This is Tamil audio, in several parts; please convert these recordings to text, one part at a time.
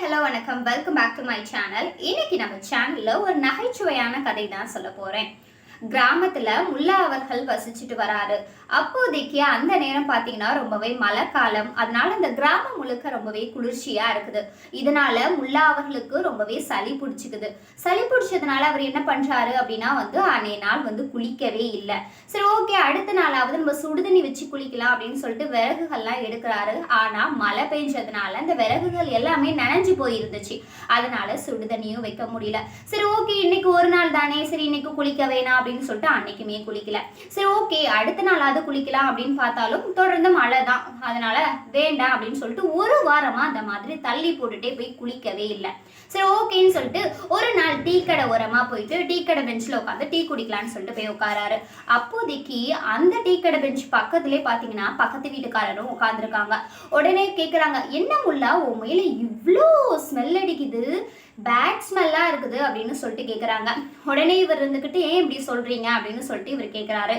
ஹலோ வணக்கம். Welcome back to my channel இன்னைக்கு நம்ம சேனல்ல ஒரு நகைச்சுவையான கதை தான் சொல்ல போறேன். கிராமத்துல முல்லா அவர்கள் வசிச்சுட்டு வராரு. அப்போதைக்கு அந்த நேரம் பார்த்தீங்கன்னா ரொம்பவே மழை காலம். அதனால இந்த கிராமம் முழுக்க ரொம்பவே குளிர்ச்சியா இருக்குது. இதனால முல்லா அவர்களுக்கு ரொம்பவே சளி பிடிச்சிக்குது. சளி பிடிச்சதுனால அவர் என்ன பண்றாரு அப்படின்னா வந்து அன்னைய நாள் வந்து குளிக்கவே இல்லை. சரி ஓகே அடுத்த நாளாவது நம்ம சுடுதண்ணி வச்சு குளிக்கலாம் அப்படின்னு சொல்லிட்டு விறகுகள்லாம் எடுக்கிறாரு. ஆனா மழை பெஞ்சதுனால அந்த விறகுகள் எல்லாமே நனைஞ்சு போயிருந்துச்சு. அதனால சுடுதண்ணியும் வைக்க முடியல. சரி ஓகே இன்னைக்கு ஒரு நாள் தானே. சரி இன்னைக்கு குளிக்க வேணாம் அப்படின்னு சொல்லிட்டு அன்னைக்குமே குளிக்கல. சரி ஓகே அடுத்த நாளாவது குளிக்கலாம் அப்படின்னு பார்த்தாலும் தொடர்ந்து மழை தான். அதனால வேண்டாம் அப்படின்னு சொல்லிட்டு ஒரு வாரமா அந்த மாதிரி தள்ளி போட்டுட்டே போய் குளிக்கவே இல்லை. சரி ஓகேன்னு சொல்லிட்டு ஒரு நாள் டீ கடை ஓரமா போயிட்டு டீ கடை பெஞ்சில் உட்காந்து டீ குடிக்கலாம்னு சொல்லிட்டு போய் உட்காராரு. அப்போதைக்கு அந்த டீ கடை பெஞ்ச் பக்கத்துலேயே பார்த்தீங்கன்னா பக்கத்து வீட்டுக்காரரும் உட்காந்துருக்காங்க உடனே கேட்குறாங்க என்ன முல்லா உன் மேல இவ்வளோ ஸ்மெல் அடிக்குது? பேட் ஸ்மெல்லாக இருக்குது அப்படின்னு சொல்லிட்டு கேட்குறாங்க உடனே இவர் இருந்துக்கிட்டு ஏன் இப்படி சொல்கிறீங்க அப்படின்னு சொல்லிட்டு இவர் கேட்குறாரு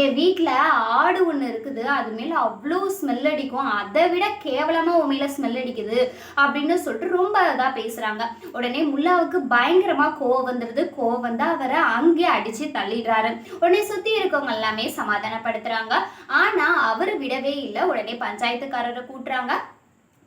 என் வீட்டில் ஆடு ஒன்று இருக்குது. அது மேலே அவ்வளோ ஸ்மெல் அடிக்கும். அதை விட கேவலமாக உன் மேலே ஸ்மெல் அடிக்குது. அப்படின்னு சொல்லிட்டு ரொம்ப இதாக பேசுகிறாங்க உடனே முல்லாவுக்கு பயங்கரமாக கோவம் வந்துடுது கோவம் வந்து அவரை அங்கே அடித்து தள்ளிடுறாரு. உடனே சுற்றி இருக்கவங்க எல்லாமே சமாதானப்படுத்துகிறாங்க ஆனால் அவர் விடவே இல்லை. உடனே பஞ்சாயத்துக்காரரை கூட்டுறாங்க.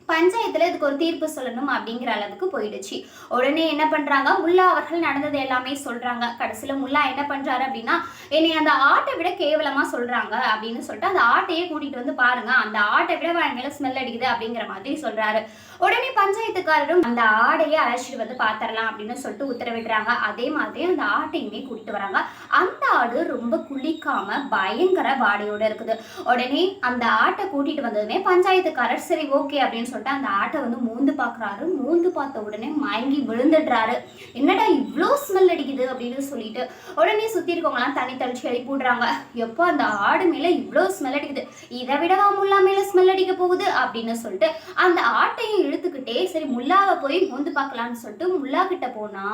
பஞ்சாயத்துல இதுக்கு ஒரு தீர்ப்பு சொல்லணும் அப்படிங்கிற அளவுக்கு போயிடுச்சு. உடனே என்ன பண்றாங்க? முல்லா அவர்கள் நடந்தது எல்லாமே சொல்றாங்க. கடைசியில முல்லா என்ன பண்றாரு அப்படின்னா என்னை அந்த ஆட்டை விட கேவலமா சொல்றாங்க அப்படின்னு சொல்லிட்டு அந்த ஆட்டையே கூட்டிட்டு வந்து பாருங்க. அந்த ஆட்டை விட என் ஸ்மெல் அடிக்குது அப்படிங்கிற மாதிரி சொல்றாரு. உடனே பஞ்சாயத்துக்காரரும் அந்த ஆடையை அழைச்சிட்டு வந்து பாத்திரலாம் அப்படின்னு சொல்லிட்டு உத்தரவிடுறாங்க. அதே மாதிரி அந்த ஆட்டையுமே கூட்டிட்டு வராங்க. அந்த ஆடு ரொம்ப குளிக்காம பயங்கர வாடையோட இருக்குது. உடனே அந்த ஆட்டை கூட்டிட்டு வந்ததுமே பஞ்சாயத்துக்காரர் சரி ஓகே அப்படின்னு சொல்லிட்டு அந்த ஆட்டை வந்து மூந்து பார்க்குறாரு. மூந்து பார்த்த உடனே மயங்கி விழுந்துடுறாரு. என்னடா இவ்வளோ ஸ்மெல் அடிக்குது அப்படின்னு சொல்லிட்டு உடனே சுற்றி இருக்கவங்களாம் தண்ணி தெளிச்சு எழுப்பிடுறாங்க எப்போ அந்த ஆடு மேலே இவ்வளோ ஸ்மெல் அடிக்குது. இதை விடவா முல்லா மேலே ஸ்மெல் அடிக்க போகுது அப்படின்னு சொல்லிட்டு அந்த ஆட்டையும் இழுத்துக்கிட்டே சரி முல்லாவை போய் மூந்து பார்க்கலான்னு சொல்லிட்டு முல்லா கிட்ட போனா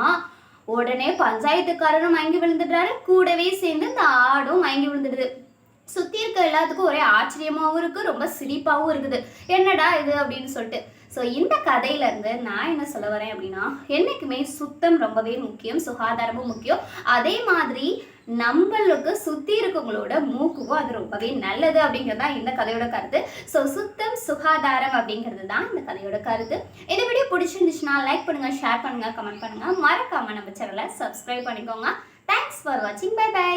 உடனே பஞ்சாயத்துக்காரரும் மயங்கி விழுந்துடுறாரு. கூடவே சேர்ந்து இந்த ஆடும் மயங்கி விழுந்துடுது. சுற்றி இருக்க எல்லாத்துக்கும் ஒரே ஆச்சரியமாகவும் இருக்குது ரொம்ப சிரிப்பாகவும் இருக்குது. என்னடா இது அப்படின்னு சொல்லிட்டு. ஸோ இந்த கதையிலேருந்து நான் என்ன சொல்ல வரேன் அப்படின்னா என்றைக்குமே சுத்தம் ரொம்பவே முக்கியம் சுகாதாரமும் முக்கியம். அதே மாதிரி நம்மளுக்கு சுற்றி இருக்கவங்களோட மூக்குக்கும் அது ரொம்பவே நல்லது அப்படிங்கிறது தான் இந்த கதையோட கருத்து. ஸோ சுத்தம் சுகாதாரம் அப்படிங்கிறது தான் இந்த கதையோட கருத்து. இந்த வீடியோ பிடிச்சிருந்துச்சுன்னா லைக் பண்ணுங்கள் ஷேர் பண்ணுங்கள் கமெண்ட் பண்ணுங்கள் மறக்காமல் நம்ம சேனலை சப்ஸ்கிரைப் பண்ணிக்கோங்க. தேங்க்ஸ் ஃபார் வாட்சிங் பை பை